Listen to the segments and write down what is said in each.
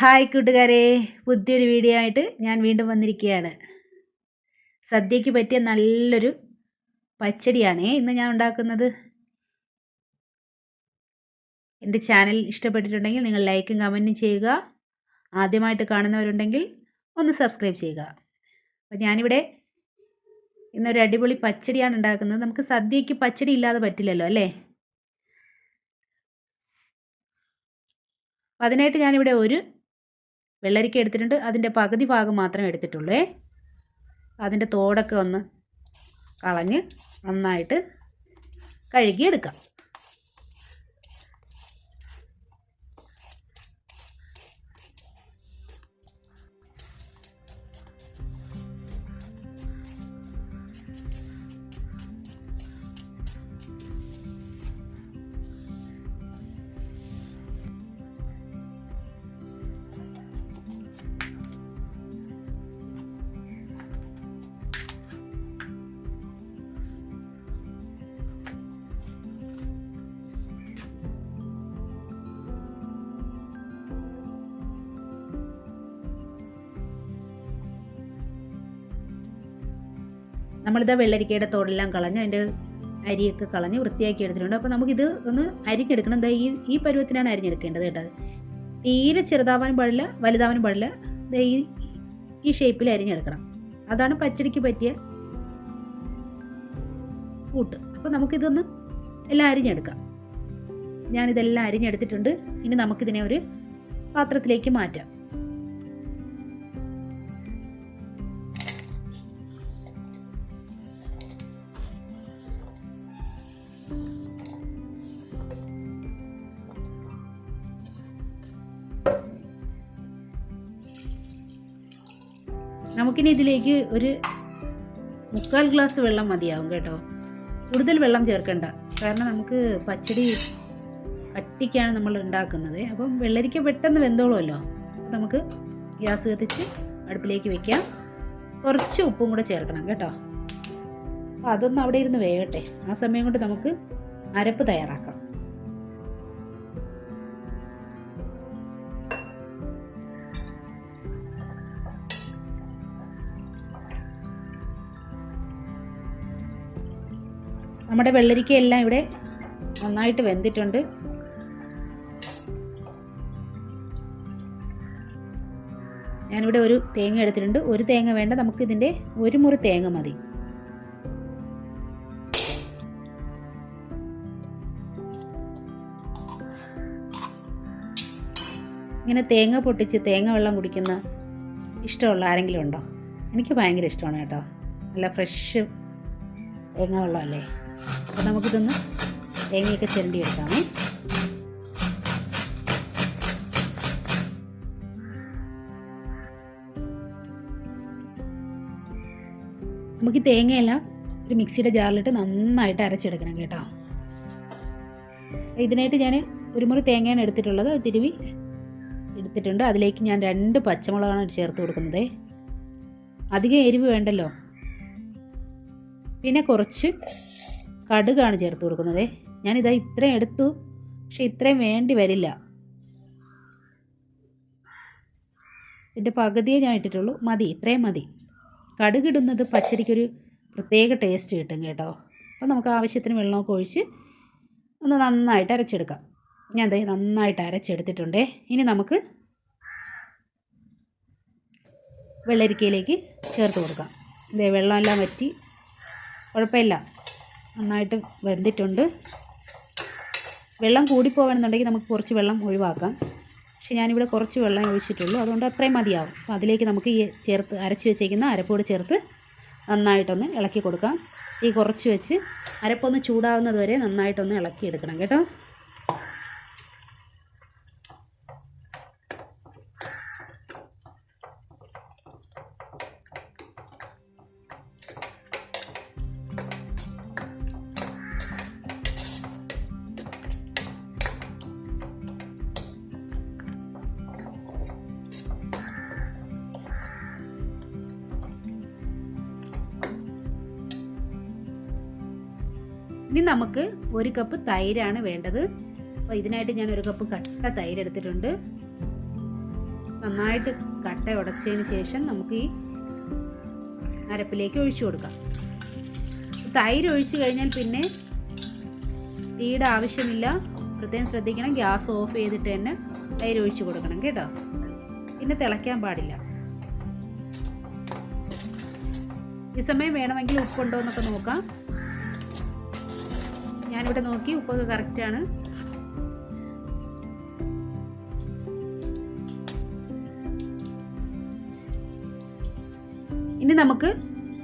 Hi കൂട്ടുകാരെ പുതിയൊരു video ആയിട്ട് ഞാൻ വീണ്ടും വന്നിരിക്കുകയാണ്. സദ്യയ്ക്ക് പറ്റിയ നല്ലൊരു പച്ചടിയാണ് ഇന്ന് ഞാൻ ഉണ്ടാക്കുന്നത്. എന്റെ ചാനൽ ഇഷ്ടപ്പെട്ടിട്ടുണ്ടെങ്കിൽ നിങ്ങൾ ലൈക്കും കമന്റും ചെയ്യുക. ആദ്യമായിട്ട് കാണുന്നവരുണ്ടെങ്കിൽ ഒന്ന് സബ്സ്ക്രൈബ് ചെയ്യുക. അപ്പോൾ ഞാനിവിടെ ഇന്നൊരു അടിപൊളി പച്ചടിയാണ് ഉണ്ടാക്കുന്നത്. നമുക്ക് സദ്യയ്ക്ക് പച്ചടി ഇല്ലാതെ പറ്റില്ലല്ലോ അല്ലേ? അതിനായിട്ട് ഞാനിവിടെ ഒരു വെള്ളരിക്ക എടുത്തിട്ടുണ്ട്. അതിന്റെ പകുതി ഭാഗം മാത്രമേ എടുത്തിട്ടുള്ളേ. അതിന്റെ തോടൊക്കെ ഒന്ന് കളഞ്ഞ് നന്നായിട്ട് കഴുകിയെടുക്കാം. നമ്മളിതാ വെള്ളരിക്കയുടെ തോടെല്ലാം കളഞ്ഞ് അതിന്റെ അരിയൊക്കെ കളഞ്ഞ് വൃത്തിയാക്കി എടുത്തിട്ടുണ്ട്. അപ്പോൾ നമുക്കിത് ഒന്ന് അരിഞ്ഞെടുക്കണം. എന്താ ഈ ഈ പരുവത്തിനാണ് അരിഞ്ഞെടുക്കേണ്ടത് കേട്ടത് തീരെ ചെറുതാവാനും പാടില്ല വലുതാവാനും പാടില്ല. ഈ ഈ ഷേപ്പിൽ അരിഞ്ഞെടുക്കണം. അതാണ് പച്ചടിക്ക് പറ്റിയ കൂട്ട്. അപ്പോൾ നമുക്കിതൊന്ന് എല്ലാം അരിഞ്ഞെടുക്കാം. ഞാനിതെല്ലാം അരിഞ്ഞെടുത്തിട്ടുണ്ട്. ഇനി നമുക്കിതിനെ ഒരു പാത്രത്തിലേക്ക് മാറ്റാം. നമുക്കിനി ഇതിലേക്ക് ഒരു മുക്കാൽ ഗ്ലാസ് വെള്ളം മതിയാവും കേട്ടോ. കൂടുതൽ വെള്ളം ചേർക്കണ്ട. കാരണം നമുക്ക് പച്ചടി അട്ടിക്കാണ് നമ്മൾ ഉണ്ടാക്കുന്നത്. അപ്പം വെള്ളരിക്ക പെട്ടെന്ന് വെന്തോളുമല്ലോ. നമുക്ക് ഗ്യാസ് കത്തിച്ച് അടുപ്പിലേക്ക് വെക്കാം. കുറച്ച് ഉപ്പും കൂടെ ചേർക്കണം കേട്ടോ. അപ്പോൾ അതൊന്ന് അവിടെ ഇരുന്ന് വേകട്ടെ ആ സമയം കൊണ്ട് നമുക്ക് അരപ്പ് തയ്യാറാക്കാം. നമ്മുടെ വെള്ളരിക്കയെല്ലാം ഇവിടെ നന്നായിട്ട് വെന്തിട്ടുണ്ട്. ഞാനിവിടെ ഒരു തേങ്ങ എടുത്തിട്ടുണ്ട്. ഒരു തേങ്ങ വേണ്ട നമുക്ക് ഇതിന്റെ ഒരു മുറി തേങ്ങ മതി. ഇങ്ങനെ തേങ്ങ പൊട്ടിച്ച് തേങ്ങ വെള്ളം കുടിക്കുന്ന ഇഷ്ടമുള്ള ആരെങ്കിലും ഉണ്ടോ? എനിക്ക് ഭയങ്കര ഇഷ്ടമാണ് കേട്ടോ. നല്ല ഫ്രഷ് തേങ്ങ വെള്ളമല്ലേ? അപ്പോൾ നമുക്കിതൊന്ന് തേങ്ങയൊക്കെ ചിരണ്ടി എടുക്കാമേ നമുക്ക് തേങ്ങയെല്ലാം ഒരു മിക്സിയുടെ ജാറിലിട്ട് നന്നായിട്ട് അരച്ചെടുക്കണം കേട്ടോ. ഇതിനായിട്ട് ഞാൻ ഒരു മുറി തേങ്ങയാണ് എടുത്തിട്ടുള്ളത്. തിരുവി എടുത്തിട്ടുണ്ട്. അതിലേക്ക് ഞാൻ രണ്ട് പച്ചമുളകാണ് ചേർത്ത് കൊടുക്കുന്നത്. അധികം എരിവ് വേണ്ടല്ലോ. പിന്നെ കുറച്ച് കടുകാണ് ചേർത്ത് കൊടുക്കുന്നത്. ഞാനിതാ ഇത്രയും എടുത്തു. പക്ഷെ ഇത്രയും വേണ്ടി വരില്ല. ഇതിന്റെ പകുതിയെ ഞാൻ ഇട്ടിട്ടുള്ളൂ. മതി ഇത്രയും മതി. കടുകിടുന്നത് പച്ചരിക്കൊരു പ്രത്യേക ടേസ്റ്റ് കിട്ടും കേട്ടോ. അപ്പോൾ നമുക്ക് ആവശ്യത്തിന് വെള്ളമൊക്കെ ഒഴിച്ച് ഒന്ന് നന്നായിട്ട് അരച്ചെടുക്കാം. ഞാൻ ദേ നന്നായിട്ട് അരച്ചെടുത്തിട്ടുണ്ടേ. ഇനി നമുക്ക് വെള്ളരിക്കയിലേക്ക് ചേർത്ത് കൊടുക്കാം. ഇതേ വെള്ളമെല്ലാം വറ്റി. കുഴപ്പമില്ല. നന്നായിട്ട് വെന്തിട്ടുണ്ട്. വെള്ളം കൂടിപ്പോകണമെന്നുണ്ടെങ്കിൽ നമുക്ക് കുറച്ച് വെള്ളം ഒഴിവാക്കാം. പക്ഷേ ഞാനിവിടെ കുറച്ച് വെള്ളം ഒഴിച്ചിട്ടുള്ളൂ. അതുകൊണ്ട് അത്രയും മതിയാവും. അപ്പോൾ അതിലേക്ക് നമുക്ക് ഈ ചേർത്ത് അരച്ച് വെച്ചേക്കുന്ന അരപ്പോട് ചേർത്ത് നന്നായിട്ടൊന്ന് ഇളക്കി കൊടുക്കാം. ഈ കുറച്ച് വെച്ച് അരപ്പൊന്ന് ചൂടാവുന്നത് വരെ നന്നായിട്ടൊന്ന് ഇളക്കിയെടുക്കണം കേട്ടോ. ഇനി നമുക്ക് ഒരു കപ്പ് തൈരാണ് വേണ്ടത്. അപ്പോൾ ഇതിനായിട്ട് ഞാൻ ഒരു കപ്പ് കട്ട തൈര് എടുത്തിട്ടുണ്ട്. നന്നായിട്ട് കട്ട ഉടച്ചതിന് ശേഷം നമുക്ക് ഈ അരപ്പിലേക്ക് ഒഴിച്ചു കൊടുക്കാം. തൈര് ഒഴിച്ചു കഴിഞ്ഞാൽ പിന്നെ തീയുടെ ആവശ്യമില്ല. പ്രത്യേകം ശ്രദ്ധിക്കണം ഗ്യാസ് ഓഫ് ചെയ്തിട്ട് തന്നെ തൈര് ഒഴിച്ചു കൊടുക്കണം കേട്ടോ. പിന്നെ തിളയ്ക്കാൻ പാടില്ല. ഈ സമയം വേണമെങ്കിൽ ഉപ്പുണ്ടോ എന്നൊക്കെ നോക്കാം. ഞാനിവിടെ നോക്കി ഉപ്പൊക്കെ കറക്റ്റാണ് ഇനി നമുക്ക്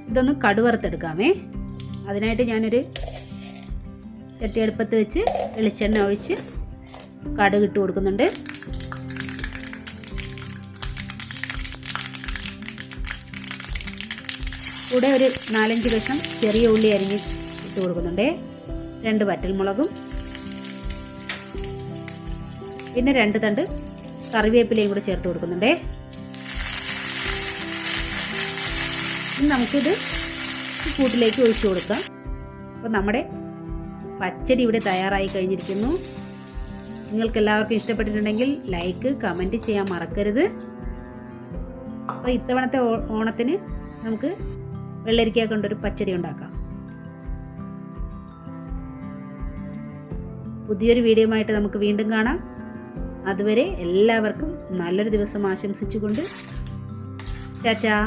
ഇതൊന്ന് കടുവറുത്തെടുക്കാമേ. അതിനായിട്ട് ഞാനൊരു ചട്ടി അടുപ്പത്ത് വെച്ച് വെളിച്ചെണ്ണ ഒഴിച്ച് കടുക് ഇട്ട് കൊടുക്കുന്നുണ്ട്. കൂടെ ഒരു നാലഞ്ച് കഷ്ണം ചെറിയ ഉള്ളി അരിഞ്ഞ് ഇട്ട് കൊടുക്കുന്നുണ്ട്. രണ്ട് വറ്റൽമുളകും. പിന്നെ രണ്ട് തണ്ട് കറിവേപ്പിലയും കൂടെ ചേർത്ത് കൊടുക്കുന്നുണ്ടേ. ഇനി നമുക്കിത് കൂട്ടിലേക്ക് ഒഴിച്ചു കൊടുക്കാം. അപ്പോൾ നമ്മുടെ പച്ചടി ഇവിടെ തയ്യാറായി കഴിഞ്ഞിരിക്കുന്നു. നിങ്ങൾക്ക് എല്ലാവർക്കും ഇഷ്ടപ്പെട്ടിട്ടുണ്ടെങ്കിൽ ലൈക്ക് കമന്റ് ചെയ്യാൻ മറക്കരുത്. അപ്പോൾ ഇത്തവണത്തെ ഓണത്തിന് നമുക്ക് വെള്ളരിക്ക കൊണ്ടൊരു പച്ചടി ഉണ്ടാക്കാം. പുതിയൊരു വീഡിയോ ആയിട്ട് നമുക്ക് വീണ്ടും കാണാം. അതുവരെ എല്ലാവർക്കും നല്ലൊരു ദിവസം ആശംസിച്ചുകൊണ്ട് ടാറ്റാ.